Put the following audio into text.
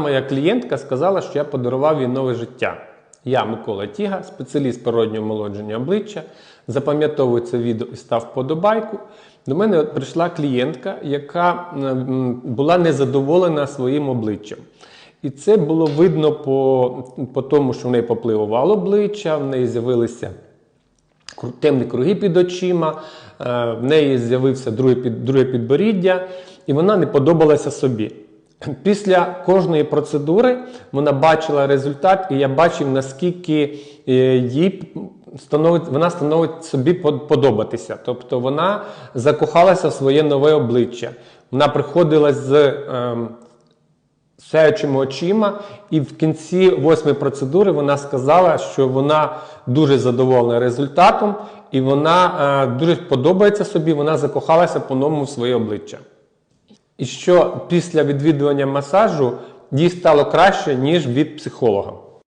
Моя клієнтка сказала, що я подарував їй нове життя. Я Микола Тіга, спеціаліст природнього омолодження обличчя. Запам'ятовую це відео і став вподобайку. До мене прийшла клієнтка, яка була незадоволена своїм обличчям. І це було видно по, по тому, що в неї попливувало обличчя, в неї з'явилися темні круги під очима, е, в неї з'явився друге підборіддя, і вона не подобалася собі. Після кожної процедури вона бачила результат, і я бачив, наскільки е, їй становить, вона становить собі подобатися. Тобто вона закохалася в своє нове обличчя. Вона приходила з. ем, сяючими очима, і в кінці восьмої процедури вона сказала, що вона дуже задоволена результатом, і вона е, дуже подобається собі, вона закохалася по-новому в своє обличчя. І що після відвідування масажу їй стало краще, ніж від психолога.